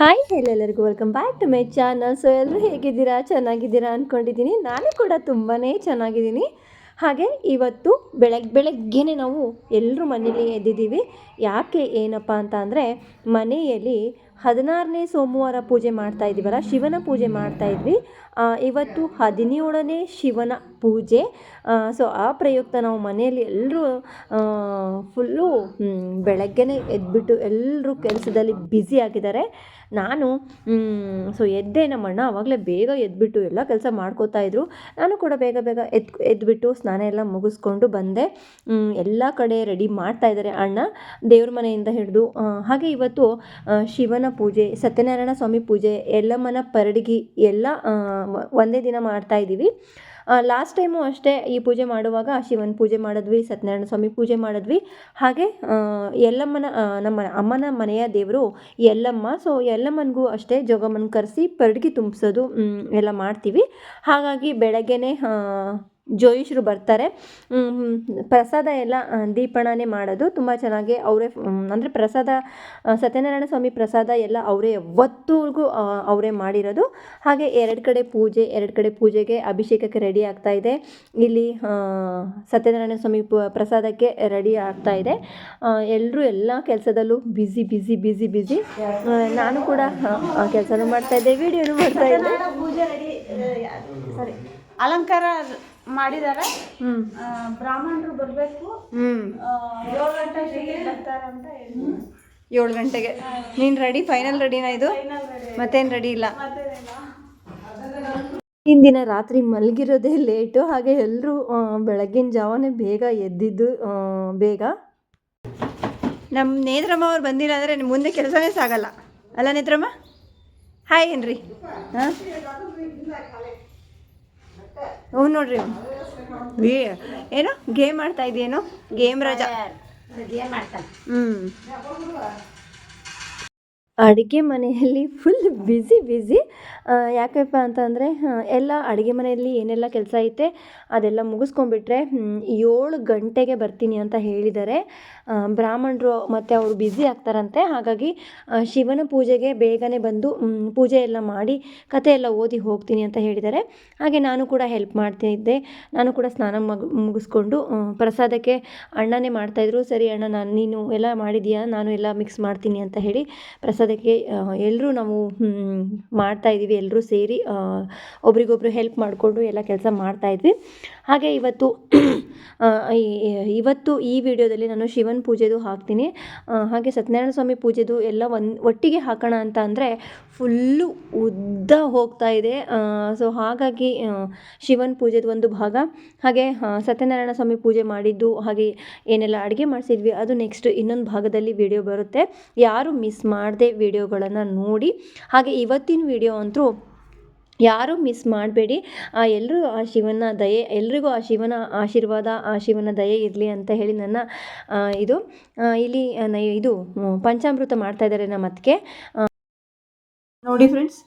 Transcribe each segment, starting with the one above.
Hi ಎಲ್ಲೆಲ್ಲರಿಗೂ welcome back to my channel so ಎಲ್ಲರೂ ಹೇಗಿದ್ದೀರಾ? ಚೆನ್ನಾಗಿದ್ದೀರಾ ಅಂದ್ಕೊಂಡಿದ್ದೀನಿ ನಾನು ಕೂಡ ತುಂಬಾ ಚೆನ್ನಾಗಿದ್ದೀನಿ. ಹಾಗೆ ಇವತ್ತು ಬೆಳಗ್ಗೆ ಬೆಳಗ್ಗೆನೇ ನಾವು ಎಲ್ಲರೂ ಮನೇಲಿ ಎದ್ದಿದ್ದೀವಿ. ಯಾಕೆ ಏನಪ್ಪ ಅಂತ ಅಂದರೆ ಮನೆಯಲ್ಲಿ ಹದಿನಾರನೇ ಸೋಮವಾರ ಪೂಜೆ ಮಾಡ್ತಾ ಇದ್ದೀವಲ್ಲ ಶಿವನ ಪೂಜೆ ಮಾಡ್ತಾ ಇದ್ವಿ. ಇವತ್ತು ಹದಿನೇಳನೇ ಶಿವನ ಪೂಜೆ. ಸೊ ಆ ಪ್ರಯುಕ್ತ ನಾವು ಮನೆಯಲ್ಲಿ ಎಲ್ಲರೂ ಫುಲ್ಲು ಬೆಳಗ್ಗೆನೇ ಎದ್ಬಿಟ್ಟು ಎಲ್ಲರೂ ಕೆಲಸದಲ್ಲಿ ಬ್ಯುಸಿ ಆಗಿದ್ದಾರೆ. ನಾನು ಸೊ ಎದ್ದೆ ನಮ್ಮ ಅಣ್ಣ ಆವಾಗಲೇ ಬೇಗ ಎದ್ಬಿಟ್ಟು ಎಲ್ಲ ಕೆಲಸ ಮಾಡ್ಕೋತಾ ಇದ್ರು. ನಾನು ಕೂಡ ಬೇಗ ಬೇಗ ಎದ್ ಎದ್ಬಿಟ್ಟು ಸ್ನಾನ ಎಲ್ಲ ಮುಗಿಸ್ಕೊಂಡು ಬಂದೆ. ಎಲ್ಲ ಕಡೆ ರೆಡಿ ಮಾಡ್ತಾ ಇದ್ದಾರೆ ಅಣ್ಣ. ದೇವ್ರ ಮನೆಯಿಂದ ಹಿಡಿದು ಹಾಗೆ ಇವತ್ತು ಆ, ಪೂಜೆ, ಸತ್ಯನಾರಾಯಣ ಸ್ವಾಮಿ ಪೂಜೆ ಎಲ್ಲಮ್ಮನ ಪರಡಿಗೆ ಎಲ್ಲ ಒಂದೇ ದಿನ ಮಾಡ್ತಾ ಇದ್ದೀವಿ. ಲಾಸ್ಟ್ ಟೈಮು ಅಷ್ಟೇ ಈ ಪೂಜೆ ಮಾಡುವಾಗ ಶಿವನ ಪೂಜೆ ಮಾಡಿದ್ವಿ, ಸತ್ಯನಾರಾಯಣ ಸ್ವಾಮಿ ಪೂಜೆ ಮಾಡಿದ್ವಿ. ಹಾಗೆ ಎಲ್ಲಮ್ಮನ ನಮ್ಮ ಅಮ್ಮನ ಮನೆಯ ದೇವರು ಎಲ್ಲಮ್ಮ ಸೊ ಎಲ್ಲಮ್ಮನಿಗೂ ಅಷ್ಟೇ ಜೋಗಮ್ಮನ ಕರೆಸಿ ಪರಡಿಗೆ ತುಂಬಿಸೋದು ಎಲ್ಲ ಮಾಡ್ತೀವಿ. ಹಾಗಾಗಿ ಬೆಳಗ್ಗೆನೇ ಜೋಯಿಷರು ಬರ್ತಾರೆ. ಪ್ರಸಾದ ಎಲ್ಲ ದೀಪಣನೇ ಮಾಡೋದು. ತುಂಬ ಚೆನ್ನಾಗಿ ಅವರೇ ಅಂದರೆ ಪ್ರಸಾದ ಸತ್ಯನಾರಾಯಣ ಸ್ವಾಮಿ ಪ್ರಸಾದ ಎಲ್ಲ ಅವರೇ ಯಾವತ್ತೂರ್ಗೂ ಅವರೇ ಮಾಡಿರೋದು. ಹಾಗೆ ಎರಡು ಕಡೆ ಪೂಜೆ, ಎರಡು ಕಡೆ ಪೂಜೆಗೆ ಅಭಿಷೇಕಕ್ಕೆ ರೆಡಿ ಆಗ್ತಾ ಇದೆ. ಇಲ್ಲಿ ಸತ್ಯನಾರಾಯಣ ಸ್ವಾಮಿ ಪ್ರಸಾದಕ್ಕೆ ರೆಡಿ ಆಗ್ತಾ ಇದೆ. ಎಲ್ಲರೂ ಎಲ್ಲ ಕೆಲಸದಲ್ಲೂ ಬ್ಯುಸಿ ಬ್ಯುಸಿ ಬ್ಯುಸಿ ಬ್ಯುಸಿ ನಾನು ಕೂಡ ಕೆಲಸನೂ ಮಾಡ್ತಾ ಇದ್ದೆ ವಿಡಿಯೋನು ಮಾಡ್ತಾ ಇದ್ದೆ. ಅಲಂಕಾರ ಮಾಡಿದ್ದಾರೆ ಹ್ಞೂ ಬ್ರಾಹ್ಮಣರು ಬರಬೇಕು. ಹ್ಞೂ ಏಳು ಗಂಟೆ ಏಳು ಗಂಟೆಗೆ. ನೀನು ರೆಡಿ ಫೈನಲ್ ರೆಡಿನಾ ಇದು? ಮತ್ತೇನು ರೆಡಿ ಇಲ್ಲ? ಇಂದಿನ ರಾತ್ರಿ ಮಲಗಿರೋದೇ ಲೇಟು ಹಾಗೆ ಎಲ್ಲರೂ ಬೆಳಗ್ಗಿನ ಜಾವನೇ ಬೇಗ ಎದ್ದಿದ್ದು ಬೇಗ. ನಮ್ಮ ನೇತ್ರಮ್ಮ ಅವ್ರು ಬಂದಿಲ್ಲ ಅಂದರೆ ಮುಂದೆ ಕೆಲಸನೇ ಸಾಗಲ್ಲ. ಅಲ್ಲ ನೇತ್ರಮ್ಮ? ಹಾಯ್ ಏನ್ರಿ ಹಾಂ? ಹ್ಞೂ ನೋಡ್ರಿ. ಏನೋ ಗೇಮ್ ಆಡ್ತಾ ಇದೆಯೇನೋ ಗೇಮ್ ರಜಾ. ಹ್ಞೂ ಅಡುಗೆ ಮನೆಯಲ್ಲಿ ಫುಲ್ ಬ್ಯುಸಿ ಬ್ಯುಸಿ ಯಾಕಪ್ಪ ಅಂತಂದರೆ ಎಲ್ಲ ಅಡುಗೆ ಮನೆಯಲ್ಲಿ ಏನೆಲ್ಲ ಕೆಲಸ ಐತೆ, ಅದೆಲ್ಲ ಮುಗಿಸ್ಕೊಂಡ್ಬಿಟ್ರೆ ಏಳು ಗಂಟೆಗೆ ಬರ್ತೀನಿ ಅಂತ ಹೇಳಿದ್ದಾರೆ ಬ್ರಾಹ್ಮಣರು ಮತ್ತು ಅವರು ಬ್ಯುಸಿ ಆಗ್ತಾರಂತೆ. ಹಾಗಾಗಿ ಶಿವನ ಪೂಜೆಗೆ ಬೇಗನೆ ಬಂದು ಪೂಜೆ ಎಲ್ಲ ಮಾಡಿ ಕತೆ ಎಲ್ಲ ಓದಿ ಹೋಗ್ತೀನಿ ಅಂತ ಹೇಳಿದ್ದಾರೆ ಹಾಗೆ ನಾನು ಕೂಡ ಹೆಲ್ಪ್ ಮಾಡ್ತಿದ್ದೆ ನಾನು ಕೂಡ ಸ್ನಾನ ಮಗು, ಮುಗಿಸ್ಕೊಂಡು ಪ್ರಸಾದಕ್ಕೆ ಅಣ್ಣನೇ ಮಾಡ್ತಾಯಿದ್ರು ಸರಿ ಅಣ್ಣ, ನಾನು ನೀನು ಎಲ್ಲ ಮಾಡಿದೀಯಾ ನಾನು ಎಲ್ಲ ಮಿಕ್ಸ್ ಮಾಡ್ತೀನಿ ಅಂತ ಹೇಳಿ ಪ್ರಸಾದಕ್ಕೆ ಎಲ್ಲರೂ ನಾವು ಮಾಡ್ತಾ ಇದ್ದೀವಿ ಎಲ್ಲರೂ ಸೇರಿ ಒಬ್ರಿಗೊಬ್ರು ಹೆಲ್ಪ್ ಮಾಡಿಕೊಂಡು ಎಲ್ಲ ಕೆಲಸ ಮಾಡ್ತಾಯಿದ್ವಿ ಹಾಗೆ ಇವತ್ತು ಇವತ್ತು ಈ ವಿಡಿಯೋದಲ್ಲಿ ನಾನು ಶಿವನ ಪೂಜೆದು ಹಾಕ್ತೀನಿ. ಹಾಗೆ ಸತ್ಯನಾರಾಯಣ ಸ್ವಾಮಿ ಪೂಜೆದು ಎಲ್ಲ ಒಂದು, ಒಟ್ಟಿಗೆ ಹಾಕೋಣ ಅಂತ ಅಂದರೆ ಫುಲ್ಲು ಉದ್ದ ಹೋಗ್ತಾ ಇದೆ. ಸೊ ಹಾಗಾಗಿ ಶಿವನ್ ಪೂಜೆದು ಒಂದು ಭಾಗ. ಹಾಗೆ ಸತ್ಯನಾರಾಯಣ ಸ್ವಾಮಿ ಪೂಜೆ ಮಾಡಿದ್ದು, ಹಾಗೆ ಏನೆಲ್ಲ ಅಡುಗೆ ಮಾಡಿಸಿದ್ವಿ, ಅದು ನೆಕ್ಸ್ಟ್ ಇನ್ನೊಂದು ಭಾಗದಲ್ಲಿ ವಿಡಿಯೋ ಬರುತ್ತೆ. ಯಾರು ಮಿಸ್ ಮಾಡದೆ ವಿಡಿಯೋಗಳನ್ನು ನೋಡಿ ಹಾಗೆ ಇವತ್ತಿನ ವಿಡಿಯೋ ಅಂತೂ ಯಾರೂ ಮಿಸ್ ಮಾಡಬೇಡಿ. ಎಲ್ಲರೂ ಆ ಶಿವನ ದಯೆ ಎಲ್ರಿಗೂ ಆ ಶಿವನ ಆಶೀರ್ವಾದ ಆ ಶಿವನ ದಯೆ ಇರಲಿ ಅಂತ ಹೇಳಿ ನನ್ನ ಆ, ಇದು ಇಲ್ಲಿ ಇದು ಪಂಚಾಮೃತ ಮಾಡ್ತಾ ಇದ್ದಾರೆ ನಮ್ಮ ಅತ್ತಿಗೆ. ನೋಡಿ ಫ್ರೆಂಡ್ಸ್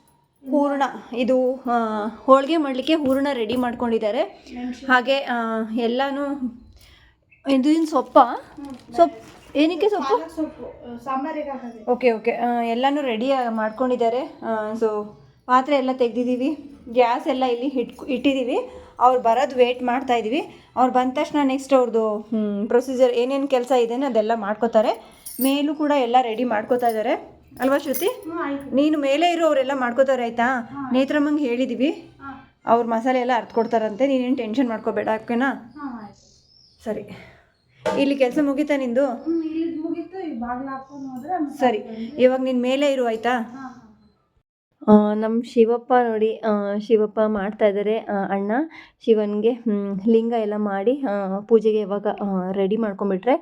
ಹೂರ್ಣ ಇದು ಹೋಳಿಗೆ ಮಾಡಲಿಕ್ಕೆ ಹೂರ್ಣ ರೆಡಿ ಮಾಡ್ಕೊಂಡಿದ್ದಾರೆ. ಹಾಗೆ ಎಲ್ಲಾನು ಇದು ಸೊಪ್ಪ ಸೊಪ್ಪು ಏನಕ್ಕೆ ಸೊಪ್ಪು? ಸೊಪ್ಪು ಸಾಂಬಾರಿಗೆ ಓಕೆ ಓಕೆ. ಎಲ್ಲನೂ ರೆಡಿ ಮಾಡ್ಕೊಂಡಿದ್ದಾರೆ. ಸೊ ಪಾತ್ರೆ ಎಲ್ಲ ತೆಗೆದಿದ್ದೀವಿ. ಗ್ಯಾಸ್ ಎಲ್ಲ ಇಲ್ಲಿ ಇಟ್ಕೊ ಇಟ್ಟಿದ್ದೀವಿ. ಅವ್ರು ಬರೋದು ವೇಟ್ ಮಾಡ್ತಾ ಇದ್ದೀವಿ. ಅವ್ರು ಬಂದ ತಕ್ಷಣ ನೆಕ್ಸ್ಟ್ ಅವ್ರದ್ದು ಪ್ರೊಸೀಜರ್ ಏನೇನು ಕೆಲಸ ಇದೆಯೋ ಅದೆಲ್ಲ ಮಾಡ್ಕೋತಾರೆ. ಮೇಲೂ ಕೂಡ ಎಲ್ಲ ರೆಡಿ ಮಾಡ್ಕೋತಾ ಇದ್ದಾರೆ. ಅಲ್ವಾ ಶ್ರುತಿ? ನೀನು ಮೇಲೆ ಇರೋರೆಲ್ಲ ಮಾಡ್ಕೋತಾರೆ ಆಯಿತಾ? ನೇತ್ರಮ್ಮಂಗೆ ಹೇಳಿದ್ದೀವಿ ಅವ್ರು ಮಸಾಲೆ ಎಲ್ಲ ಅರ್ತ್ಕೊಡ್ತಾರಂತೆ ನೀನೇನು ಟೆನ್ಷನ್ ಮಾಡ್ಕೋಬೇಡ ಓಕೆನಾ? ಸರಿ. ಇಲ್ಲಿ ಕೆಲಸ ಮುಗಿತಾ ನಿಂದು? ಸರಿ. ಇವಾಗ ನೀನು ಮೇಲೆ ಇರು ಆಯ್ತಾ? ನಮ್ಮ ಶಿವಪ್ಪ ನೋಡಿ ಶಿವಪ್ಪ ಮಾಡ್ತಾ ಇದ್ದಾರೆ ಅಣ್ಣ. ಶಿವನಿಗೆ ಲಿಂಗ ಎಲ್ಲ ಮಾಡಿ ಪೂಜೆಗೆ ಇವಾಗ ರೆಡಿ ಮಾಡ್ಕೊಂಡ್ಬಿಟ್ರೆ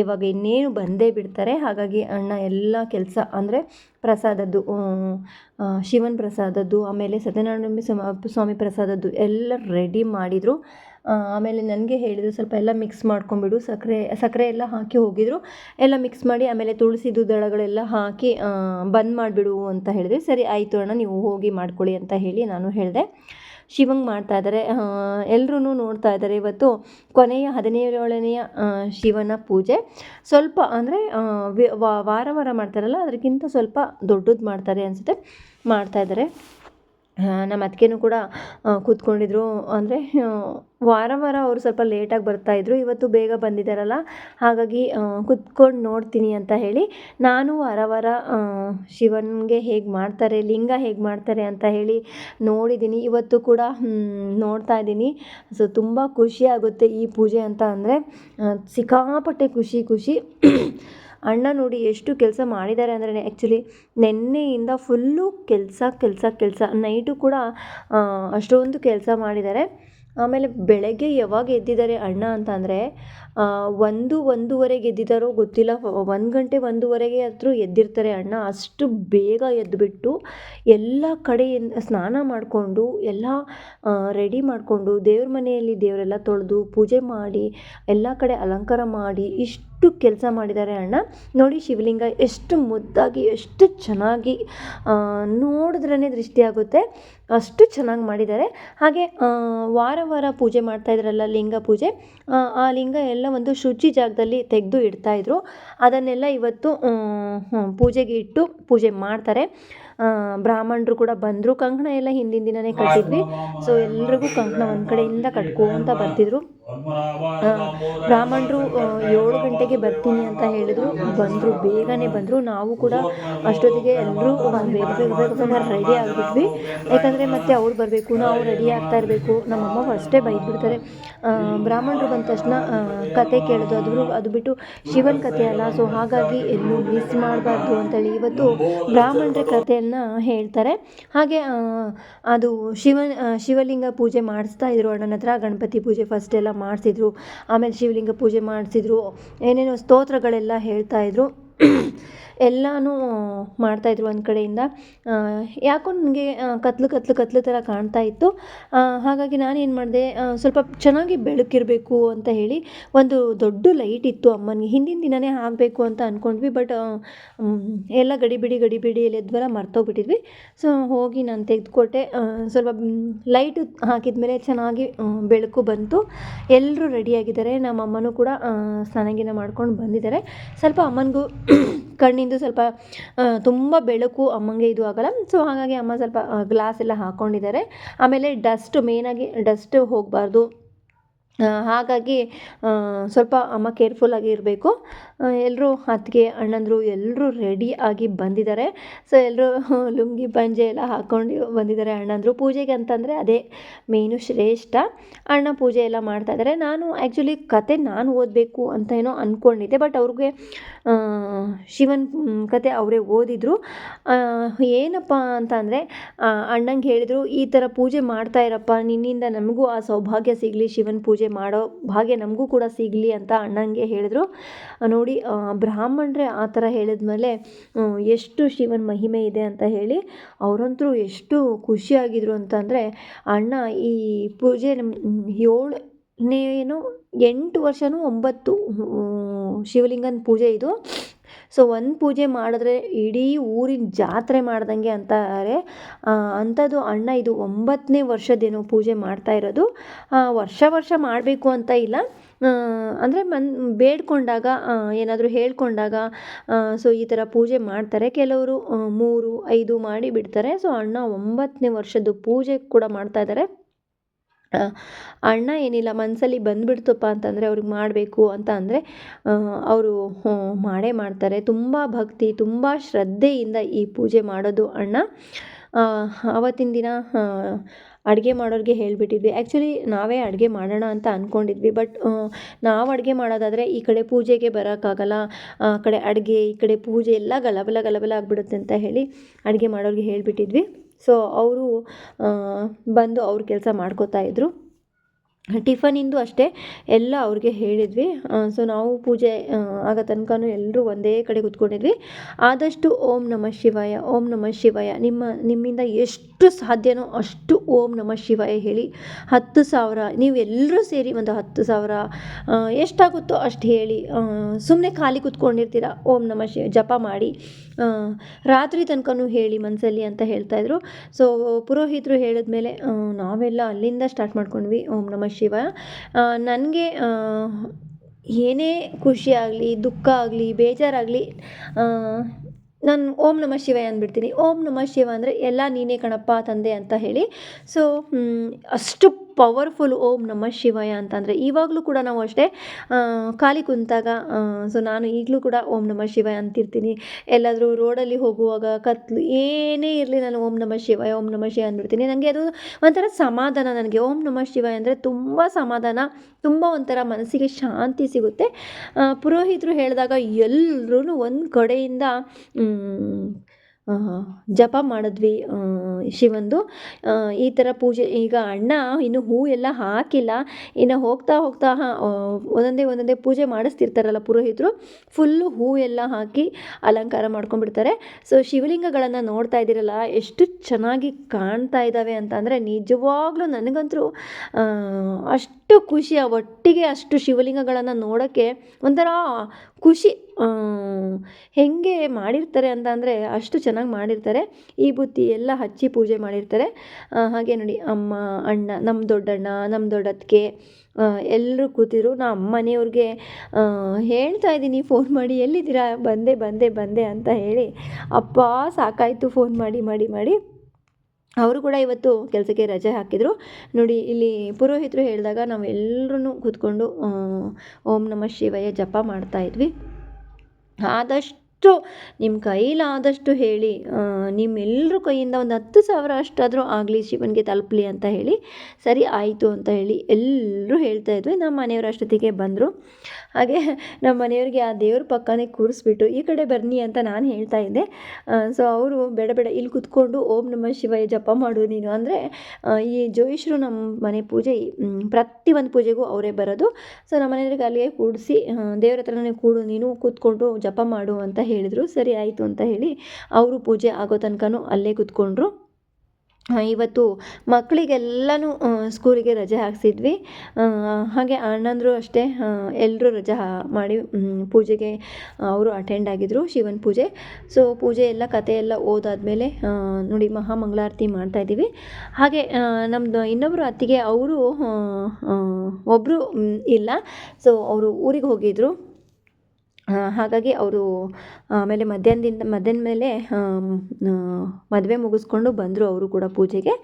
ಇವಾಗ ಇನ್ನೇನು ಬಂದೇ ಬಿಡ್ತಾರೆ. ಹಾಗಾಗಿ ಅಣ್ಣ ಎಲ್ಲ ಕೆಲಸ ಅಂದರೆ ಪ್ರಸಾದದ್ದು ಶಿವನ್ ಪ್ರಸಾದದ್ದು ಆಮೇಲೆ ಸತ್ಯನಾರಾಯಣ ಸ್ವಾಮಿ ಸ್ವಾಮಿ ಪ್ರಸಾದದ್ದು ಎಲ್ಲ ರೆಡಿ ಮಾಡಿದರು. ಆಮೇಲೆ ನನಗೆ ಹೇಳಿದರು, ಸ್ವಲ್ಪ ಎಲ್ಲ ಮಿಕ್ಸ್ ಮಾಡ್ಕೊಂಬಿಡು ಸಕ್ಕರೆ ಸಕ್ಕರೆ ಎಲ್ಲ ಹಾಕಿ ಹೋಗಿದ್ರು. ಎಲ್ಲ ಮಿಕ್ಸ್ ಮಾಡಿ ಆಮೇಲೆ ತುಳಸಿದು ದಳಗಳೆಲ್ಲ ಹಾಕಿ ಬಂದ್ ಮಾಡಿಬಿಡು ಅಂತ ಹೇಳಿದ್ರು. ಸರಿ, ಆಯಿತು ಅಣ್ಣ, ನೀವು ಹೋಗಿ ಮಾಡ್ಕೊಳ್ಳಿ ಅಂತ ಹೇಳಿ ನಾನು ಹೇಳಿದೆ. ಶಿವಂಗ್ ಮಾಡ್ತಾ ಇದ್ದಾರೆ ಎಲ್ಲರೂ ನೋಡ್ತಾ ಇದ್ದಾರೆ ಇವತ್ತು ಕೊನೆಯ ಹದಿನೇಳನೆಯ ಶಿವನ ಪೂಜೆ. ಸ್ವಲ್ಪ ಅಂದರೆ ವಾರ ವಾರ ಮಾಡ್ತಾರಲ್ಲ, ಅದಕ್ಕಿಂತ ಸ್ವಲ್ಪ ದೊಡ್ಡದು ಮಾಡ್ತಾರೆ ಅನಿಸುತ್ತೆ. ಮಾಡ್ತಾ ಇದ್ದಾರೆ ನಮ್ಮ ಅತ್ತಿಗೆನೂ ಕೂಡ ಕೂತ್ಕೊಂಡಿದ್ರು. ಅಂದರೆ ವಾರ ವಾರ ಅವರು ಸ್ವಲ್ಪ ಲೇಟಾಗಿ ಬರ್ತಾಯಿದ್ರು ಇವತ್ತು ಬೇಗ ಬಂದಿದ್ದಾರಲ್ಲ ಹಾಗಾಗಿ ಕುತ್ಕೊಂಡು ನೋಡ್ತೀನಿ ಅಂತ ಹೇಳಿ, ನಾನು ವಾರ ವಾರ ಶಿವನಿಗೆ ಹೇಗೆ ಮಾಡ್ತಾರೆ, ಲಿಂಗ ಹೇಗೆ ಮಾಡ್ತಾರೆ ಅಂತ ಹೇಳಿ ನೋಡಿದ್ದೀನಿ ಇವತ್ತು ಕೂಡ ನೋಡ್ತಾ ಇದ್ದೀನಿ. ಸೊ, ತುಂಬ ಖುಷಿ ಆಗುತ್ತೆ ಈ ಪೂಜೆ ಅಂತ ಅಂದರೆ ಸಿಕ್ಕಾಪಟ್ಟೆ ಖುಷಿ ಖುಷಿ. ಅಣ್ಣ ನೋಡಿ ಎಷ್ಟು ಕೆಲಸ ಮಾಡಿದ್ದಾರೆ ಅಂದರೆ ಆ್ಯಕ್ಚುಲಿ ನಿನ್ನೆಯಿಂದ ಫುಲ್ಲು ಕೆಲಸ ಕೆಲಸ ಕೆಲಸ. ನೈಟು ಕೂಡ ಅಷ್ಟೊಂದು ಕೆಲಸ ಮಾಡಿದ್ದಾರೆ. ಆಮೇಲೆ ಬೆಳಗ್ಗೆ ಯಾವಾಗ ಎದ್ದಿದ್ದಾರೆ ಅಣ್ಣ ಅಂತ ಅಂದರೆ ಒಂದು ಒಂದೂವರೆಗೆ ಎದ್ದಿದ್ದಾರೋ ಗೊತ್ತಿಲ್ಲ. ಒಂದು ಗಂಟೆ ಒಂದೂವರೆಗೆ ಆದರೂ ಎದ್ದಿರ್ತಾರೆ ಅಣ್ಣ. ಅಷ್ಟು ಬೇಗ ಎದ್ದುಬಿಟ್ಟು ಎಲ್ಲ ಕಡೆಯಿಂದ ಸ್ನಾನ ಮಾಡಿಕೊಂಡು, ಎಲ್ಲ ರೆಡಿ ಮಾಡಿಕೊಂಡು, ದೇವ್ರ ಮನೆಯಲ್ಲಿ ದೇವರೆಲ್ಲ ತೊಳೆದು ಪೂಜೆ ಮಾಡಿ, ಎಲ್ಲ ಕಡೆ ಅಲಂಕಾರ ಮಾಡಿ ಇಷ್ಟು ಕೆಲಸ ಮಾಡಿದ್ದಾರೆ ಅಣ್ಣ. ನೋಡಿ ಶಿವಲಿಂಗ, ಎಷ್ಟು ಮುದ್ದಾಗಿ, ಎಷ್ಟು ಚೆನ್ನಾಗಿ ನೋಡಿದ್ರೇ ದೃಷ್ಟಿಯಾಗುತ್ತೆ ಅಷ್ಟು ಚೆನ್ನಾಗಿ ಮಾಡಿದ್ದಾರೆ. ಹಾಗೆ ವಾರ ವಾರ ಪೂಜೆ ಮಾಡ್ತಾ ಇದ್ರಲ್ಲ ಲಿಂಗ ಪೂಜೆ ಆ ಲಿಂಗ ಎಲ್ಲ ಒಂದು ಶುಚಿ ಜಾಗದಲ್ಲಿ ತೆಗೆದು ಇಡ್ತಾಯಿದ್ರು ಅದನ್ನೆಲ್ಲ ಇವತ್ತು ಪೂಜೆಗೆ ಇಟ್ಟು ಪೂಜೆ ಮಾಡ್ತಾರೆ. ಬ್ರಾಹ್ಮಣರು ಕೂಡ ಬಂದರು. ಕಂಕಣ ಎಲ್ಲ ಹಿಂದಿನ ದಿನನೇ ಕಟ್ಟಿದ್ವಿ. ಸೊ ಎಲ್ರಿಗೂ ಕಂಕಣ ಒಂದು ಕಡೆಯಿಂದ ಕಟ್ಕೊಂತ ಬರ್ತಿದ್ರು. ಬ್ರಾಹ್ಮಣರು ಏಳು ಗಂಟೆಗೆ ಬರ್ತೀನಿ ಅಂತ ಹೇಳಿದ್ರು. ಬಂದರು ಬೇಗನೆ ಬಂದರು. ನಾವು ಕೂಡ ಅಷ್ಟೊತ್ತಿಗೆ ಎಲ್ಲರೂ ಬೇಗ ಬೇಗ ಬೇಗ ಬೇಗ ರೆಡಿ ಆಗಿಬಿಟ್ವಿ. ಯಾಕಂದರೆ ಮತ್ತೆ ಅವ್ರು ಬರಬೇಕು ನಾವು ರೆಡಿ ಆಗ್ತಾ ಇರಬೇಕು. ನಮ್ಮಮ್ಮ ಫಸ್ಟೇ ಬೈದ್ಬಿಡ್ತಾರೆ. ಬಿಡ್ತಾರೆ ಬ್ರಾಹ್ಮಣರು ಬಂದ ತಕ್ಷಣ ಕತೆ ಕೇಳೋದು ಅದು ಅದು ಬಿಟ್ಟು ಶಿವನ ಕತೆ ಅಲ್ಲ. ಸೊ ಹಾಗಾಗಿ ಎಲ್ಲೂ ಮಿಸ್ ಮಾಡಬಾರ್ದು ಅಂತೇಳಿ ಇವತ್ತು ಬ್ರಾಹ್ಮಣರ ಕಥೆಯನ್ನು ಹೇಳ್ತಾರೆ. ಹಾಗೆ ಅದು ಶಿವನ್ ಶಿವಲಿಂಗ ಪೂಜೆ ಮಾಡಿಸ್ತಾ ಇದ್ರು ಅಣ್ಣನ ಹತ್ರ ಗಣಪತಿ ಪೂಜೆ ಫಸ್ಟ್ ಎಲ್ಲ ಮಾಡಿಸಿದ್ರು ಆಮೇಲೆ ಶಿವಲಿಂಗ ಪೂಜೆ ಮಾಡಿಸಿದ್ರು ಏನೇನೋ ಸ್ತೋತ್ರಗಳೆಲ್ಲ ಹೇಳ್ತಾ ಇದ್ರು. ಎಲ್ಲನೂ ಮಾಡ್ತಾಯಿದ್ರು ಒಂದು ಕಡೆಯಿಂದ. ಯಾಕೋ ನನಗೆ ಕತ್ಲು ಕತ್ಲು ಕತ್ಲು ಥರ ಕಾಣ್ತಾ ಇತ್ತು. ಹಾಗಾಗಿ ಹಾಗಾಗಿ ನಾನೇನು ಮಾಡಿದೆ ಸ್ವಲ್ಪ ಚೆನ್ನಾಗಿ ಬೆಳಕಿರಬೇಕು ಅಂತ ಹೇಳಿ ಒಂದು ದೊಡ್ಡ ಲೈಟ್ ಇತ್ತು ಅಮ್ಮನಿಗೆ. ಹಿಂದಿನ ದಿನವೇ ಆಗಬೇಕು ಅಂತ ಅಂದ್ಕೊಂಡ್ವಿ ಬಟ್ ಎಲ್ಲ ಗಡಿಬಿಡಿ ಗಡಿಬಿಡಿ ಎಲ್ಲಿದ್ವಲ್ಲ ಮರ್ತೋಗ್ಬಿಟ್ಟಿದ್ವಿ. ಸೊ, ಹೋಗಿ ನಾನು ತೆಗೆದುಕೊಟ್ಟೆ. ಸ್ವಲ್ಪ ಲೈಟ್ ಹಾಕಿದ ಮೇಲೆ ಚೆನ್ನಾಗಿ ಬೆಳಕು ಬಂತು. ಎಲ್ಲರೂ ರೆಡಿಯಾಗಿದ್ದಾರೆ ನಮ್ಮ ಅಮ್ಮನೂ ಕೂಡ ಸ್ನಾನಗಿನ ಸ್ನಾನ ಗೀನ ಮಾಡ್ಕೊಂಡು ಬಂದಿದ್ದಾರೆ. ಸ್ವಲ್ಪ ಅಮ್ಮನಿಗೂ ಕಣ್ಣಿಂದು ಸ್ವಲ್ಪ ತುಂಬ ಬೆಳಕು ಅಮ್ಮಂಗೆ ಇದು ಆಗಲ್ಲ. ಸೊ ಹಾಗಾಗಿ ಅಮ್ಮ ಸ್ವಲ್ಪ ಗ್ಲಾಸ್ ಎಲ್ಲ ಹಾಕ್ಕೊಂಡಿದ್ದಾರೆ ಆಮೇಲೆ ಡಸ್ಟ್ ಮೇನಾಗಿ ಡಸ್ಟ್ ಹೋಗಬಾರ್ದು. ಹಾಗಾಗಿ ಸ್ವಲ್ಪ ಅಮ್ಮ ಕೇರ್ಫುಲ್ಲಾಗಿ ಇರಬೇಕು. ಎಲ್ಲರೂ ಅತ್ತಿಗೆ, ಅಣ್ಣಂದರು ಎಲ್ಲರೂ ರೆಡಿ ಆಗಿ ಬಂದಿದ್ದಾರೆ. ಸೊ ಎಲ್ಲರೂ ಲುಂಗಿ ಪಂಜೆ ಎಲ್ಲ ಹಾಕ್ಕೊಂಡು ಬಂದಿದ್ದಾರೆ ಅಣ್ಣಂದರು. ಪೂಜೆಗೆ ಅಂತಂದರೆ ಅದೇ ಮೇನು ಶ್ರೇಷ್ಠ. ಅಣ್ಣ ಪೂಜೆ ಎಲ್ಲ ಮಾಡ್ತಾ ಇದ್ದಾರೆ. ನಾನು ಆ್ಯಕ್ಚುಲಿ ಕತೆ ನಾನು ಓದಬೇಕು ಅಂತ ಏನೋ ಅಂದ್ಕೊಂಡಿದ್ದೆ ಬಟ್ ಅವ್ರಿಗೆ ಶಿವನ್ ಕತೆ ಅವರೇ ಓದಿದರು. ಏನಪ್ಪ ಅಂತ ಅಂದರೆ ಅಣ್ಣಂಗೆ ಹೇಳಿದರು, ಈ ಥರ ಪೂಜೆ ಮಾಡ್ತಾ ಇರಪ್ಪ, ನಿನ್ನಿಂದ ನಮಗೂ ಆ ಸೌಭಾಗ್ಯ ಸಿಗಲಿ, ಶಿವನ ಪೂಜೆ ಮಾಡೋ ಭಾಗ್ಯ ನಮಗೂ ಕೂಡ ಸಿಗಲಿ ಅಂತ ಅಣ್ಣಂಗೆ ಹೇಳಿದರು. ನೋಡಿ ಬ್ರಾಹ್ಮಣರೇ ಆ ಥರ ಹೇಳಿದ್ಮೇಲೆ ಎಷ್ಟು ಶಿವನ ಮಹಿಮೆ ಇದೆ ಅಂತ ಹೇಳಿ, ಅವರಂತೂ ಎಷ್ಟು ಖುಷಿಯಾಗಿದ್ರು ಅಂತಂದರೆ, ಅಣ್ಣ ಈ ಪೂಜೆ ಏಳನೇ ಏನೋ ಎಂಟು ವರ್ಷವೂ ಒಂಬತ್ತು ಶಿವಲಿಂಗನ ಪೂಜೆ ಇದು. ಸೊ, ಒಂದು ಪೂಜೆ ಮಾಡಿದ್ರೆ ಇಡೀ ಊರಿನ ಜಾತ್ರೆ ಮಾಡ್ದಂಗೆ ಅಂತಾರೆ. ಅಂಥದ್ದು ಅಣ್ಣ ಇದು ಒಂಬತ್ತನೇ ವರ್ಷದೇನೋ ಪೂಜೆ ಮಾಡ್ತಾ ಇರೋದು. ವರ್ಷ ವರ್ಷ ಮಾಡಬೇಕು ಅಂತ ಇಲ್ಲ. ಅಂದರೆ ಮನ್, ಬೇಡ್ಕೊಂಡಾಗ ಏನಾದರೂ ಹೇಳ್ಕೊಂಡಾಗ ಸೊ, ಈ ಥರ ಪೂಜೆ ಮಾಡ್ತಾರೆ. ಕೆಲವರು ಮೂರು, ಐದು ಮಾಡಿ ಬಿಡ್ತಾರೆ. ಸೊ, ಅಣ್ಣ ಒಂಬತ್ತನೇ ವರ್ಷದ್ದು ಪೂಜೆ ಕೂಡ ಮಾಡ್ತಾ ಇದ್ದಾರೆ ಅಣ್ಣ ಏನಿಲ್ಲ ಮನಸ್ಸಲ್ಲಿ ಬಂದುಬಿಡ್ತಪ್ಪ ಅಂತಂದರೆ ಅವ್ರಿಗೆ ಮಾಡಬೇಕು ಅಂತ ಅಂದರೆ ಅವರು ಮಾಡೇ ಮಾಡ್ತಾರೆ ತುಂಬ ಭಕ್ತಿ ತುಂಬ ಶ್ರದ್ಧೆಯಿಂದ ಈ ಪೂಜೆ ಮಾಡೋದು ಅಣ್ಣ ಆವತ್ತಿನ ದಿನ ಅಡುಗೆ ಮಾಡೋರಿಗೆ ಹೇಳಿಬಿಟ್ಟಿದ್ವಿ ಆ್ಯಕ್ಚುಲಿ ನಾವೇ ಅಡುಗೆ ಮಾಡೋಣ ಅಂತ ಅಂದ್ಕೊಂಡಿದ್ವಿ ಬಟ್ ನಾವು ಅಡುಗೆ ಮಾಡೋದಾದರೆ ಈ ಕಡೆ ಪೂಜೆಗೆ ಬರೋಕ್ಕಾಗಲ್ಲ ಆ ಕಡೆ ಅಡುಗೆ ಈ ಕಡೆ ಪೂಜೆ ಎಲ್ಲ ಗಲಬಲ ಗಲಬಲ ಆಗಿಬಿಡುತ್ತೆ ಅಂತ ಹೇಳಿ ಅಡುಗೆ ಮಾಡೋರಿಗೆ ಹೇಳಿಬಿಟ್ಟಿದ್ವಿ ಸೊ ಅವರು ಬಂದು ಅವ್ರ ಕೆಲಸ ಮಾಡ್ಕೋತಾ ಇದ್ರು. ಟಿಫನಿಂದು ಅಷ್ಟೇ ಎಲ್ಲ ಅವ್ರಿಗೆ ಹೇಳಿದ್ವಿ. ಸೊ ನಾವು ಪೂಜೆ ಆಗ ತನಕನೂ ಎಲ್ಲರೂ ಒಂದೇ ಕಡೆ ಕೂತ್ಕೊಂಡಿದ್ವಿ. ಆದಷ್ಟು ಓಂ ನಮಃ ಶಿವಾಯ, ಓಂ ನಮಃ ಶಿವಾಯ. ನಿಮ್ಮ, ನಿಮ್ಮಿಂದ ಎಷ್ಟು ಸಾಧ್ಯನೋ ಅಷ್ಟು ಓಂ ನಮಃ ಶಿವಾಯ ಹೇಳಿ. ಹತ್ತು ಸಾವಿರ, ನೀವು ಎಲ್ಲರೂ ಸೇರಿ ಒಂದು ಹತ್ತು ಸಾವಿರ ಎಷ್ಟಾಗುತ್ತೋ ಅಷ್ಟು ಹೇಳಿ. ಸುಮ್ಮನೆ ಖಾಲಿ ಕೂತ್ಕೊಂಡಿರ್ತೀರ? ಓಂ ನಮಃ ಶಿವ ಜಪ ಮಾಡಿ. ರಾತ್ರಿ ತನಕನೂ ಹೇಳಿ ಮನಸ್ಸಲ್ಲಿ ಅಂತ ಹೇಳ್ತಾಯಿದ್ರು ಸೊ ಪುರೋಹಿತರು ಹೇಳಿದ್ಮೇಲೆ ನಾವೆಲ್ಲ ಅಲ್ಲಿಂದ ಸ್ಟಾರ್ಟ್ ಮಾಡ್ಕೊಂಡ್ವಿ. ಓಂ ನಮಃ ಶಿವ. ನನಗೆ ಏನೇ ಖುಷಿ ಆಗಲಿ, ದುಃಖ ಆಗಲಿ, ಬೇಜಾರಾಗಲಿ ನಾನು ಓಂ ನಮಃ ಶಿವಾಯ ಅಂದ್ಬಿಡ್ತೀನಿ. ಓಂ ನಮಃ ಶಿವ ಅಂದರೆ, ಎಲ್ಲ ನೀನೇ ಕಣಪ್ಪ ತಂದೆ ಅಂತ ಹೇಳಿ. ಸೊ ಅಷ್ಟು ಪವರ್ಫುಲ್ ಓಂ ನಮಃ ಶಿವಾಯ ಅಂತಂದರೆ ಇವಾಗಲೂ ಕೂಡ ನಾವು ಅಷ್ಟೇ ಖಾಲಿ ಕುಂತಾಗ ಸೊ ನಾನು ಈಗಲೂ ಕೂಡ ಓಂ ನಮಃ ಶಿವಾಯ ಅಂತಿರ್ತೀನಿ. ಎಲ್ಲಾದರೂ ರೋಡಲ್ಲಿ ಹೋಗುವಾಗ ಕತ್ಲು ಏನೇ ಇರಲಿ ನಾನು ಓಂ ನಮಃ ಶಿವಾಯ, ಓಂ ನಮಃ ಶಿವಾಯ ಅಂದ್ಬಿಡ್ತೀನಿ. ನನಗೆ ಅದು ಒಂಥರ ಸಮಾಧಾನ ನನಗೆ. ಓಂ ನಮಃ ಶಿವಾಯ ಅಂದರೆ ತುಂಬ ಸಮಾಧಾನ, ತುಂಬ ಒಂಥರ ಮನಸ್ಸಿಗೆ ಶಾಂತಿ ಸಿಗುತ್ತೆ. ಪುರೋಹಿತರು ಹೇಳಿದಾಗ ಎಲ್ಲರೂ ಒಂದು ಕಡೆಯಿಂದ ಜಪ ಮಾಡಿದ್ವಿ ಶಿವಂದು. ಈ ಥರ ಪೂಜೆ, ಈಗ ಅಣ್ಣ ಇನ್ನು ಹೂ ಎಲ್ಲ ಹಾಕಿಲ್ಲ. ಇನ್ನು ಹೋಗ್ತಾ ಹೋಗ್ತಾ ಒಂದೊಂದೇ ಒಂದೊಂದೇ ಪೂಜೆ ಮಾಡಿಸ್ತಿರ್ತಾರಲ್ಲ ಪುರೋಹಿತರು ಫುಲ್ಲು ಹೂ ಎಲ್ಲ ಹಾಕಿ ಅಲಂಕಾರ ಮಾಡ್ಕೊಂಡ್ಬಿಡ್ತಾರೆ. ಸೊ ಶಿವಲಿಂಗಗಳನ್ನು ನೋಡ್ತಾ ಇದ್ದೀರಲ್ಲ, ಎಷ್ಟು ಚೆನ್ನಾಗಿ ಕಾಣ್ತಾ ಇದ್ದಾವೆ ಅಂತ ಅಂದರೆ ನಿಜವಾಗ್ಲೂ ನನಗಂತೂ ಅಷ್ಟು ಖುಷಿ, ಆ ಒಟ್ಟಿಗೆ ಅಷ್ಟು ಶಿವಲಿಂಗಗಳನ್ನು ನೋಡೋಕ್ಕೆ ಒಂಥರ ಖುಷಿ. ಹೆಂಗೆ ಮಾಡಿರ್ತಾರೆ ಅಂತ ಅಂದರೆ ಅಷ್ಟು ಚೆನ್ನಾಗಿ ಮಾಡಿರ್ತಾರೆ. ಈ ಬುತ್ತಿ ಎಲ್ಲ ಹಚ್ಚಿ ಪೂಜೆ ಮಾಡಿರ್ತಾರೆ. ಹಾಗೆ ನೋಡಿ, ಅಮ್ಮ, ಅಣ್ಣ ನಮ್ಮ ದೊಡ್ಡಣ್ಣ ನಮ್ಮ ದೊಡ್ಡತ್ತಿಗೆ ಎಲ್ಲರೂ ಕೂತಿದ್ರು. ನಮ್ಮ ಮನೆಯವ್ರಿಗೆ ಹೇಳ್ತಾ ಇದ್ದೀನಿ, ಫೋನ್ ಮಾಡಿ, ಎಲ್ಲಿದ್ದೀರಾ? ಬಂದೆ ಬಂದೆ ಬಂದೆ ಅಂತ ಹೇಳಿ ಅಪ್ಪ ಸಾಕಾಯಿತು ಫೋನ್ ಮಾಡಿ ಮಾಡಿ ಮಾಡಿ. ಅವರು ಕೂಡ ಇವತ್ತು ಕೆಲಸಕ್ಕೆ ರಜೆ ಹಾಕಿದರು. ನೋಡಿ, ಇಲ್ಲಿ ಪುರೋಹಿತರು ಹೇಳಿದಾಗ ನಾವು ಎಲ್ಲರೂ ಕೂತ್ಕೊಂಡು ಓಂ ನಮಃ ಶಿವಯ್ಯ ಜಪ ಮಾಡ್ತಾ ಇದ್ವಿ. ಆದಷ್ಟು ನಿಮ್ಮ ಕೈಲಾದಷ್ಟು ಹೇಳಿ ನಿಮ್ಮೆಲ್ಲರ ಕೈಯಿಂದ ಒಂದು ಹತ್ತು ಸಾವಿರ ಅಷ್ಟಾದರೂ ಆಗಲಿ, ಶಿವನಿಗೆ ತಲುಪಲಿ ಅಂತ ಹೇಳಿ, ಸರಿ ಆಯಿತು ಅಂತ ಹೇಳಿ ಎಲ್ಲರೂ ಹೇಳ್ತಾ ಇದ್ವಿ. ನಮ್ಮ ಮನೆಯವ್ರು ಅಷ್ಟೊತ್ತಿಗೆ ಬಂದರು. ಹಾಗೆ ನಮ್ಮ ಮನೆಯವ್ರಿಗೆ ಆ ದೇವ್ರ ಪಕ್ಕನೇ ಕೂರಿಸ್ಬಿಟ್ಟು ಈ ಕಡೆ ಬನ್ನಿ ಅಂತ ನಾನು ಹೇಳ್ತಾ ಇದ್ದೆ. ಸೊ ಅವರು ಬೇಡ ಬೇಡ ಇಲ್ಲಿ ಕೂತ್ಕೊಂಡು ಓಂ ನಮಃ ಶಿವಯ ಜಪ ಮಾಡು ನೀನು ಅಂದರೆ ಈ ಜೋಯಿಷರು ನಮ್ಮ ಮನೆ ಪೂಜೆ ಪ್ರತಿ ಒಂದು ಪೂಜೆಗೂ ಅವರೇ ಬರೋದು. ಸೊ ನಮ್ಮ ಮನೆಯವ್ರಿಗೆ ಅಲ್ಲಿಗೆ ಕೂಡಿಸಿ ದೇವ್ರ ಹತ್ರನೇ ಕೂಡು, ನೀನು ಕೂತ್ಕೊಂಡು ಜಪ ಮಾಡು ಅಂತ ಹೇಳಿದರು. ಸರಿ, ಆಯಿತು ಅಂತ ಹೇಳಿ ಅವರು ಪೂಜೆ ಆಗೋ ತನಕನೂ ಅಲ್ಲೇ ಕೂತ್ಕೊಂಡ್ರು. ಇವತ್ತು ಮಕ್ಕಳಿಗೆಲ್ಲನೂ ಸ್ಕೂಲಿಗೆ ರಜೆ ಹಾಕ್ಸಿದ್ವಿ. ಹಾಗೆ ಅಣ್ಣಂದರು ಅಷ್ಟೇ ಎಲ್ಲರೂ ರಜೆ ಮಾಡಿ ಪೂಜೆಗೆ ಅವರು ಅಟೆಂಡ್ ಆಗಿದ್ದರು ಶಿವನ ಪೂಜೆ. ಸೊ ಪೂಜೆ ಎಲ್ಲ, ಕತೆ ಎಲ್ಲ ಓದಾದ್ಮೇಲೆ ನೋಡಿ ಮಹಾಮಂಗಳಾರತಿ ಮಾಡ್ತಾಯಿದ್ದೀವಿ ಹಾಗೆ ನಮ್ಮದು ಇನ್ನೊಬ್ಬರು ಅತ್ತಿಗೆ, ಅವರು ಒಬ್ಬರು ಇಲ್ಲ. ಸೊ ಅವರು ಊರಿಗೆ ಹೋಗಿದ್ದರು ಹಾಗಾಗಿ ಅವರು ಆಮೇಲೆ ಮಧ್ಯಾಹ್ನದಿಂದ, ಮಧ್ಯಾಹ್ನ ಮೇಲೆ ಮದುವೆ ಮುಗಿಸ್ಕೊಂಡು ಬಂದರು ಅವರು ಕೂಡ ಪೂಜೆಗೆ.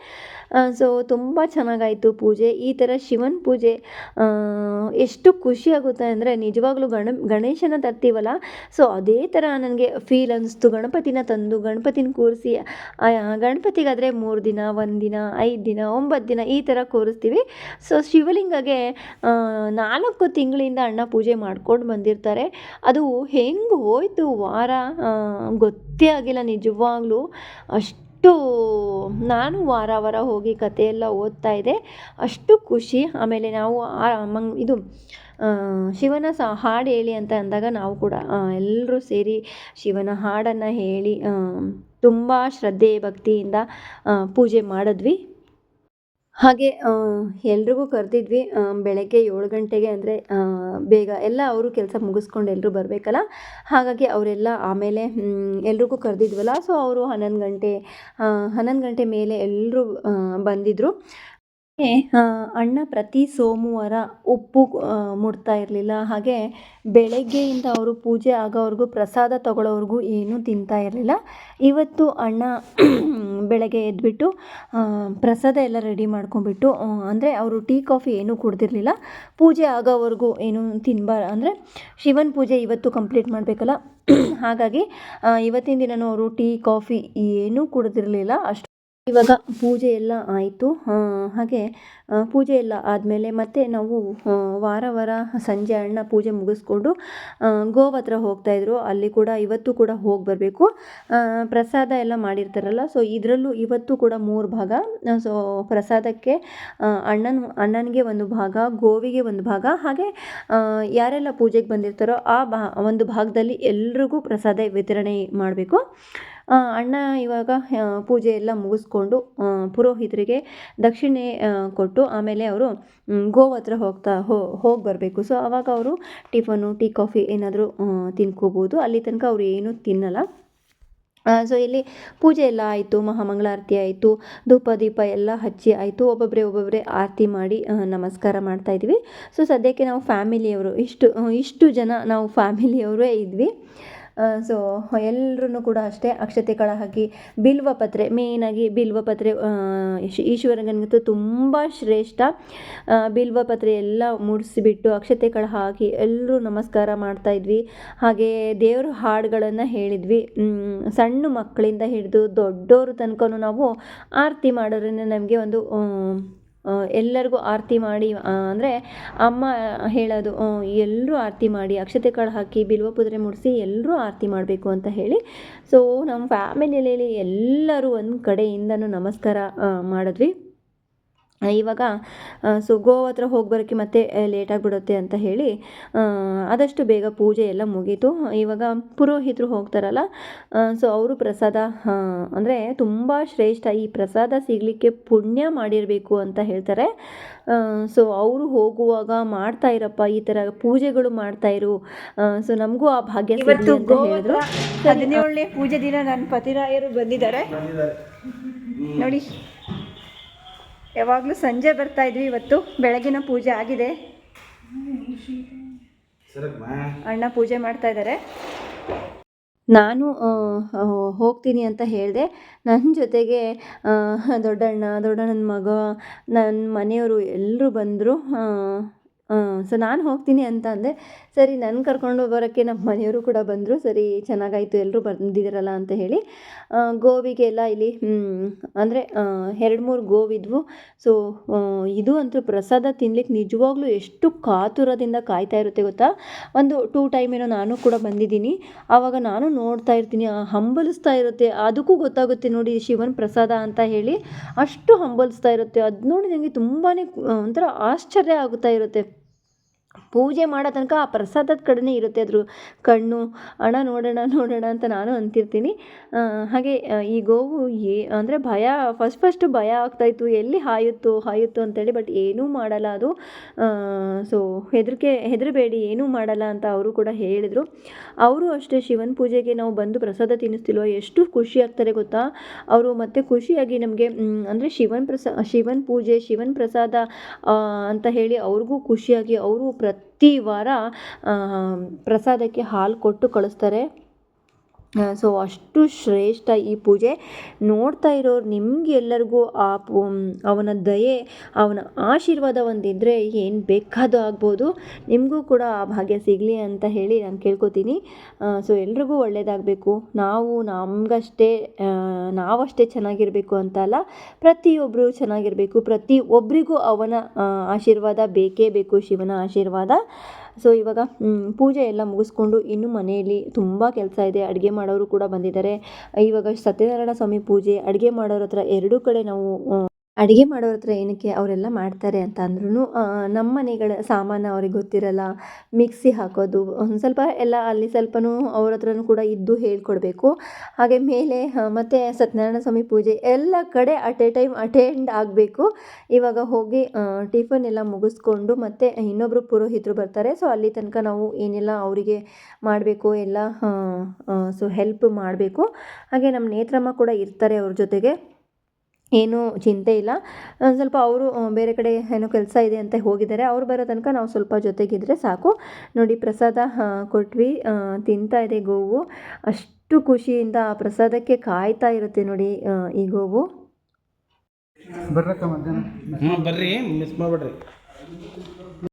ಸೊ ತುಂಬ ಚೆನ್ನಾಗಾಯಿತು ಪೂಜೆ. ಈ ಥರ ಶಿವನ ಪೂಜೆ ಎಷ್ಟು ಖುಷಿ ಆಗುತ್ತೆ ಅಂದರೆ ನಿಜವಾಗ್ಲೂ ಗಣ, ಗಣೇಶನ ತರ್ತೀವಲ್ಲ? ಸೊ ಅದೇ ಥರ ನನಗೆ ಫೀಲ್ ಅನ್ನಿಸ್ತು ಗಣಪತಿನ ತಂದು, ಗಣಪತಿನ ಕೂರಿಸಿ ಗಣಪತಿಗಾದರೆ ಮೂರು ದಿನ, ಒಂದು ದಿನ, ಐದು ದಿನ, ಒಂಬತ್ತು ದಿನ ಈ ಥರ ಕೂರಿಸ್ತೀವಿ. ಸೊ ಶಿವಲಿಂಗಗೆ ನಾಲ್ಕು ತಿಂಗಳಿಂದ ಅಣ್ಣ ಪೂಜೆ ಮಾಡ್ಕೊಂಡು ಬಂದಿರ್ತಾರೆ. ಅದು ಹೆಂಗೆ ಹೋಯ್ತು ವಾರ? ಗೊತ್ತೇ ಆಗಿಲ್ಲ ನಿಜವಾಗ್ಲೂ. ಅಷ್ಟು ನಾನು ವಾರ ವಾರ ಹೋಗಿ ಕಥೆಯೆಲ್ಲ ಓದ್ತಾ ಇದ್ದೆ. ಅಷ್ಟು ಖುಷಿ. ಆಮೇಲೆ ನಾವು ಮಂಗ್ ಇದು ಶಿವನ ಸ, ಹಾಡು ಹೇಳಿ ಅಂತ ಅಂದಾಗ ನಾವು ಕೂಡ ಎಲ್ಲರೂ ಸೇರಿ ಶಿವನ ಹಾಡನ್ನು ಹೇಳಿ ತುಂಬ ಶ್ರದ್ಧೆ ಭಕ್ತಿಯಿಂದ ಪೂಜೆ ಮಾಡಿದ್ವಿ. ಹಾಗೆ ಎಲ್ರಿಗೂ ಕರೆದಿದ್ವಿ ಬೆಳಗ್ಗೆ ಏಳು ಗಂಟೆಗೆ ಅಂದರೆ ಬೇಗ ಎಲ್ಲ ಅವರು ಕೆಲಸ ಮುಗಿಸ್ಕೊಂಡು ಎಲ್ಲರೂ ಬರಬೇಕಲ್ಲ? ಹಾಗಾಗಿ ಅವರೆಲ್ಲ ಆಮೇಲೆ ಎಲ್ರಿಗೂ ಕರೆದಿದ್ವಲ್ಲ? ಸೊ ಅವರು ಹನ್ನೊಂದು ಗಂಟೆ ಹನ್ನೊಂದು ಗಂಟೆ ಮೇಲೆ ಎಲ್ಲರೂ ಬಂದಿದ್ದರು ಅಣ್ಣ ಪ್ರತಿ ಸೋಮವಾರ ಉಪ್ಪು ಮುಡ್ತಾ ಇರಲಿಲ್ಲ. ಹಾಗೆ ಬೆಳಗ್ಗೆಯಿಂದ ಅವರು ಪೂಜೆ ಆಗೋವರೆಗೂ ಪ್ರಸಾದ ತಗೊಳ್ಳೋವರೆಗೂ ಏನೂ ತಿಂತಾ ಇರಲಿಲ್ಲ. ಇವತ್ತು ಅಣ್ಣ ಬೆಳಗ್ಗೆ ಎದ್ದುಬಿಟ್ಟು ಪ್ರಸಾದ ಎಲ್ಲ ರೆಡಿ ಮಾಡ್ಕೊಂಡ್ಬಿಟ್ಟು ಅಂದರೆ ಅವರು ಟೀ, ಕಾಫಿ ಏನೂ ಕುಡ್ದಿರಲಿಲ್ಲ. ಪೂಜೆ ಆಗೋವರೆಗೂ ಏನು ತಿನ್ಬಾರ ಅಂದರೆ ಶಿವನ ಪೂಜೆ ಇವತ್ತು ಕಂಪ್ಲೀಟ್ ಮಾಡಬೇಕಲ್ಲ? ಹಾಗಾಗಿ ಇವತ್ತಿನ ದಿನವೂ ಅವರು ಟೀ, ಕಾಫಿ ಏನೂ ಕುಡ್ದಿರಲಿಲ್ಲ. ಅಷ್ಟು ಇವಾಗ ಪೂಜೆ ಎಲ್ಲ ಆಯಿತು. ಹಾಗೆ ಪೂಜೆ ಎಲ್ಲ ಆದಮೇಲೆ ಮತ್ತೆ ನಾವು ವಾರ ವಾರ ಸಂಜೆ ಅಣ್ಣ ಪೂಜೆ ಮುಗಿಸ್ಕೊಂಡು ಗೋವತ್ರ ಹೋಗ್ತಾಯಿದ್ರು ಅಲ್ಲಿ ಕೂಡ ಇವತ್ತು ಕೂಡ ಹೋಗಿ ಬರಬೇಕು. ಪ್ರಸಾದ ಎಲ್ಲ ಮಾಡಿರ್ತಾರಲ್ಲ ಸೊ ಇದರಲ್ಲೂ ಇವತ್ತು ಕೂಡ ಮೂರು ಭಾಗ. ಸೊ ಪ್ರಸಾದಕ್ಕೆ ಅಣ್ಣನ, ಅಣ್ಣನಿಗೆ ಒಂದು ಭಾಗ, ಗೋವಿಗೆ ಒಂದು ಭಾಗ. ಹಾಗೆ ಯಾರೆಲ್ಲ ಪೂಜೆಗೆ ಬಂದಿರ್ತಾರೋ ಆ ಬಾ ಒಂದು ಭಾಗದಲ್ಲಿ ಎಲ್ರಿಗೂ ಪ್ರಸಾದ ವಿತರಣೆ ಮಾಡಬೇಕು. ಅಣ್ಣ ಇವಾಗ ಪೂಜೆ ಎಲ್ಲ ಮುಗಿಸ್ಕೊಂಡು ಪುರೋಹಿತರಿಗೆ ದಕ್ಷಿಣೆ ಕೊಟ್ಟು ಆಮೇಲೆ ಅವರು ಗೋವ್ ಹತ್ರ ಹೋಗ್ತಾ ಹೋಗಿ ಬರಬೇಕು. ಸೊ ಆವಾಗ ಅವರು ಟಿಫನು, ಟೀ, ಕಾಫಿ ಏನಾದರೂ ತಿನ್ಕೋಬೋದು. ಅಲ್ಲಿ ತನಕ ಅವರು ಏನೂ ತಿನ್ನಲ್ಲ. ಸೊ ಇಲ್ಲಿ ಪೂಜೆ ಎಲ್ಲ ಆಯಿತು, ಮಹಾಮಂಗಳಾರತಿ ಆಯಿತು, ಧೂಪ, ದೀಪ ಎಲ್ಲ ಹಚ್ಚಿ ಆಯಿತು. ಒಬ್ಬೊಬ್ಬರೇ ಒಬ್ಬೊಬ್ಬರೇ ಆರತಿ ಮಾಡಿ ನಮಸ್ಕಾರ ಮಾಡ್ತಾ ಇದ್ವಿ. ಸೊ ಸದ್ಯಕ್ಕೆ ನಾವು ಫ್ಯಾಮಿಲಿಯವರು, ಇಷ್ಟು ಇಷ್ಟು ಜನ ನಾವು ಫ್ಯಾಮಿಲಿಯವರೇ ಇದ್ವಿ. ಸೊ ಎಲ್ಲರೂ ಕೂಡ ಅಷ್ಟೇ ಅಕ್ಷತೆ ಕಾಳು ಹಾಕಿ ಬಿಲ್ವಪತ್ರೆ ಮೇಯ್ನಾಗಿ ಬಿಲ್ವಪತ್ರೆ ಈಶ್ವರನಿಗಂತೂ ತುಂಬ ಶ್ರೇಷ್ಠ ಬಿಲ್ವಪತ್ರೆ ಬಿಲ್ವ ಪತ್ರೆ ಎಲ್ಲ ಮುಡಿಸಿಬಿಟ್ಟು ಅಕ್ಷತೆ ಕಾಳು ಹಾಕಿ ಎಲ್ಲರೂ ನಮಸ್ಕಾರ ಮಾಡ್ತಾ ಇದ್ವಿ. ಹಾಗೆ ದೇವ್ರ ಹಾಡುಗಳನ್ನು ಹೇಳಿದ್ವಿ. ಸಣ್ಣ ಮಕ್ಕಳಿಂದ ಹಿಡಿದು ದೊಡ್ಡವ್ರ ತನಕ ನಾವು ಆರತಿ ಮಾಡೋದ್ರಿಂದ ನಮಗೆ ಒಂದು ಎಲ್ಲರಿಗೂ ಆರತಿ ಮಾಡಿ ಅಂದರೆ ಅಮ್ಮ ಹೇಳೋದು ಎಲ್ಲರೂ ಆರತಿ ಮಾಡಿ, ಅಕ್ಷತೆ ಕಾಳು ಹಾಕಿ, ಬಿಲ್ವ ಪುದ್ರೆ ಮುಡಿಸಿ ಎಲ್ಲರೂ ಆರತಿ ಮಾಡಬೇಕು ಅಂತ ಹೇಳಿ. ಸೊ ನಮ್ಮ ಫ್ಯಾಮಿಲಿಯಲ್ಲಿ ಎಲ್ಲರೂ ಒಂದು ಕಡೆಯಿಂದನೂ ನಮಸ್ಕಾರ ಮಾಡಿದ್ವಿ. ಇವಾಗ ಸೊ ಗೋವಾ ಹತ್ರ ಹೋಗಿ ಬರೋಕ್ಕೆ ಮತ್ತೆ ಲೇಟ್ ಆಗಿಬಿಡುತ್ತೆ ಅಂತ ಹೇಳಿ ಆದಷ್ಟು ಬೇಗ ಪೂಜೆ ಎಲ್ಲ ಮುಗೀತು. ಇವಾಗ ಪುರೋಹಿತರು ಹೋಗ್ತಾರಲ್ಲ ಸೊ ಅವರು ಪ್ರಸಾದ ಅಂದರೆ ತುಂಬ ಶ್ರೇಷ್ಠ ಈ ಪ್ರಸಾದ ಸಿಗಲಿಕ್ಕೆ ಪುಣ್ಯ ಮಾಡಿರಬೇಕು ಅಂತ ಹೇಳ್ತಾರೆ. ಸೊ ಅವರು ಹೋಗುವಾಗ ಮಾಡ್ತಾ ಇರಪ್ಪ ಈ ಥರ ಪೂಜೆಗಳು ಮಾಡ್ತಾ ಇರು. ಸೊ ನಮಗೂ ಆ ಭಾಗ್ಯ ಸಿಗ್ಲಿ ಇವತ್ತು ಅಂತ ಹೇಳಿದ್ರು. ಹದಿನೇಳನೇ ಪೂಜೆ ದಿನ ನನ್ನ ಪತಿರಾಯರು ಬಂದಿದ್ದಾರೆ. ನೋಡಿ. ಯಾವಾಗಲೂ ಸಂಜೆ ಬರ್ತಾ ಇದ್ವಿ, ಇವತ್ತು ಬೆಳಗಿನ ಪೂಜೆ ಆಗಿದೆ. ಅಣ್ಣ ಪೂಜೆ ಮಾಡ್ತಾ ಇದ್ದಾರೆ. ನಾನು ಹೋಗ್ತೀನಿ ಅಂತ ಹೇಳಿದೆ. ನನ್ನ ಜೊತೆಗೆ ದೊಡ್ಡಣ್ಣ ದೊಡ್ಡಣ್ಣನ ಮಗ ನನ್ನ ಮನೆಯವರು ಎಲ್ಲರೂ ಬಂದರು. ಸೊ ನಾನು ಹೋಗ್ತೀನಿ ಅಂತ ಅಂದೆ. ಸರಿ ನನ್ನ ಕರ್ಕೊಂಡು ಬರೋಕ್ಕೆ ನಮ್ಮ ಮನೆಯವರು ಕೂಡ ಬಂದರು. ಸರಿ, ಚೆನ್ನಾಗಾಯಿತು ಎಲ್ಲರೂ ಬಂದಿದ್ದೀರಲ್ಲ ಅಂತ ಹೇಳಿ. ಗೋವಿಗೆಲ್ಲ ಇಲ್ಲಿ ಅಂದರೆ ಎರಡು ಮೂರು ಗೋವಿದ್ವು ಸೊ ಇದು ಅಂತೂ ಪ್ರಸಾದ ತಿನ್ಲಿಕ್ಕೆ ನಿಜವಾಗ್ಲೂ ಎಷ್ಟು ಕಾತುರದಿಂದ ಕಾಯ್ತಾ ಇರುತ್ತೆ ಗೊತ್ತಾ? ಒಂದು ಟೂ ಟೈಮ್ ಏನೋ ನಾನು ಕೂಡ ಬಂದಿದ್ದೀನಿ. ಆವಾಗ ನಾನು ನೋಡ್ತಾ ಇರ್ತೀನಿ ಹಂಬಲಿಸ್ತಾ ಇರುತ್ತೆ. ಅದಕ್ಕೂ ಗೊತ್ತಾಗುತ್ತೆ ನೋಡಿ ಶಿವನ್ ಪ್ರಸಾದ ಅಂತ ಹೇಳಿ. ಅಷ್ಟು ಹಂಬಲಿಸ್ತಾ ಇರುತ್ತೆ. ಅದು ನೋಡಿ ನನಗೆ ತುಂಬಾ ಒಂಥರ ಆಶ್ಚರ್ಯ ಆಗುತ್ತಾ ಇರುತ್ತೆ. ಪೂಜೆ ಮಾಡೋ ತನಕ ಆ ಪ್ರಸಾದದ ಕಡೆನೇ ಇರುತ್ತೆ ಅದ್ರ ಕಣ್ಣು, ಅಣ್ಣ ನೋಡೋಣ ನೋಡೋಣ ಅಂತ ನಾನು ಅಂತಿರ್ತೀನಿ. ಹಾಗೆ ಈ ಗೋವು ಏ, ಅಂದರೆ ಭಯ ಫಸ್ಟ್ ಫಸ್ಟ್ ಭಯ ಆಗ್ತಾಯಿತ್ತು ಎಲ್ಲಿ ಹಾಯುತ್ತೋ ಹಾಯುತ್ತೋ ಅಂತೇಳಿ ಬಟ್ ಏನೂ ಮಾಡಲ್ಲ ಅದು. ಸೊ ಹೆದರಿಕೆ, ಹೆದರಬೇಡಿ, ಏನೂ ಮಾಡಲ್ಲ ಅಂತ ಅವರು ಕೂಡ ಹೇಳಿದರು. ಅವರು ಅಷ್ಟೇ, ಶಿವನ ಪೂಜೆಗೆ ನಾವು ಬಂದು ಪ್ರಸಾದ ತಿನ್ನಿಸ್ತಿಲ್ವ, ಎಷ್ಟು ಖುಷಿ ಆಗ್ತಾರೆ ಗೊತ್ತಾ? ಅವರು ಮತ್ತೆ ಖುಷಿಯಾಗಿ ನಮಗೆ ಅಂದರೆ ಶಿವನ್ ಪ್ರಸಾ, ಶಿವನ್ ಪೂಜೆ, ಶಿವನ್ ಪ್ರಸಾದ ಅಂತ ಹೇಳಿ ಅವ್ರಿಗೂ ಖುಷಿಯಾಗಿ, ಅವರು ಪ್ರತಿ ವಾರ ಪ್ರಸಾದಕ್ಕೆ ಹಾಲು ಕೊಟ್ಟು ಕಳಿಸ್ತಾರೆ. ಸೊ ಅಷ್ಟು ಶ್ರೇಷ್ಠ ಈ ಪೂಜೆ. ನೋಡ್ತಾ ಇರೋರು ನಿಮ್ಗೆ ಎಲ್ಲರಿಗೂ ಆ ಅವನ ದಯೆ, ಅವನ ಆಶೀರ್ವಾದ ಒಂದಿದ್ದರೆ ಏನು ಬೇಕಾದರೂ ಆಗ್ಬೋದು. ನಿಮಗೂ ಕೂಡ ಆ ಭಾಗ್ಯ ಸಿಗಲಿ ಅಂತ ಹೇಳಿ ನಾನು ಕೇಳ್ಕೊತೀನಿ. ಸೊ ಎಲ್ರಿಗೂ ಒಳ್ಳೆಯದಾಗಬೇಕು ನಾವು ನಮಗಷ್ಟೇ ನಾವಷ್ಟೇ ಚೆನ್ನಾಗಿರಬೇಕು ಅಂತ ಅಲ್ಲ ಪ್ರತಿಯೊಬ್ಬರು ಚೆನ್ನಾಗಿರಬೇಕು. ಪ್ರತಿ ಒಬ್ಬರಿಗೂ ಅವನ ಆಶೀರ್ವಾದ ಬೇಕೇ ಬೇಕು, ಶಿವನ ಆಶೀರ್ವಾದ. ಸೊ ಇವಾಗ ಪೂಜೆ ಎಲ್ಲ ಮುಗಿಸ್ಕೊಂಡು ಇನ್ನು ಮನೆಯಲ್ಲಿ ತುಂಬ ಕೆಲಸ ಇದೆ. ಅಡುಗೆ ಮಾಡೋರು ಕೂಡ ಬಂದಿದ್ದಾರೆ. ಇವಾಗ ಸತ್ಯನಾರಾಯಣ ಸ್ವಾಮಿ ಪೂಜೆ, ಅಡುಗೆ ಮಾಡೋರ ಹತ್ರ ಎರಡೂ ಕಡೆ ನಾವು ಅಡುಗೆ ಮಾಡೋರ ಹತ್ರ ಏನಕ್ಕೆ ಅವರೆಲ್ಲ ಮಾಡ್ತಾರೆ ಅಂತ ಅಂದ್ರೂ ನಮ್ಮ ಮನೆಗಳ ಸಾಮಾನು ಅವ್ರಿಗೆ ಗೊತ್ತಿರಲ್ಲ, ಮಿಕ್ಸಿ ಹಾಕೋದು, ಒಂದು ಸ್ವಲ್ಪ ಎಲ್ಲ ಅಲ್ಲಿ ಸ್ವಲ್ಪನೂ ಅವ್ರ ಹತ್ರನೂ ಕೂಡ ಇದ್ದು ಹೇಳ್ಕೊಡ್ಬೇಕು. ಹಾಗೆ ಮೇಲೆ ಮತ್ತು ಸತ್ಯನಾರಾಯಣ ಸ್ವಾಮಿ ಪೂಜೆ ಎಲ್ಲ ಕಡೆ ಅಟ್ ಎ ಟೈಮ್ ಅಟೆಂಡ್ ಆಗಬೇಕು. ಇವಾಗ ಹೋಗಿ ಟಿಫನ್ ಎಲ್ಲ ಮುಗಿಸ್ಕೊಂಡು ಮತ್ತು ಇನ್ನೊಬ್ಬರು ಪುರೋಹಿತರು ಬರ್ತಾರೆ. ಸೊ, ಅಲ್ಲಿ ತನಕ ನಾವು ಏನೆಲ್ಲ ಅವರಿಗೆ ಮಾಡಬೇಕು, ಎಲ್ಲ ಸೊ ಹೆಲ್ಪ್ ಮಾಡಬೇಕು. ಹಾಗೆ ನಮ್ಮ ನೇತ್ರಮ್ಮ ಕೂಡ ಇರ್ತಾರೆ ಅವ್ರ ಜೊತೆಗೆ. ಏನೂ ಚಿಂತೆ ಇಲ್ಲ. ಒಂದು ಸ್ವಲ್ಪ ಅವರು ಬೇರೆ ಕಡೆ ಏನೋ ಕೆಲಸ ಇದೆ ಅಂತ ಹೋಗಿದ್ದಾರೆ. ಅವ್ರು ಬರೋ ತನಕ ನಾವು ಸ್ವಲ್ಪ ಜೊತೆಗಿದ್ದರೆ ಸಾಕು. ನೋಡಿ ಪ್ರಸಾದ ಕೊಟ್ವಿ. ತಿಂತಾ ಇದೆ ಗೋವು. ಅಷ್ಟು ಖುಷಿಯಿಂದ ಆ ಪ್ರಸಾದಕ್ಕೆ ಕಾಯ್ತಾ ಇರುತ್ತೆ ನೋಡಿ ಈ ಗೋವು. ಬರ್ರಕ್ಕ ಮಧ್ಯಾಹ್ನ? ಹ್ಞೂ ಬರ್ರಿ. ಮಿಸ್ ಮಾಡ್ಬೇಡ್ರಿ.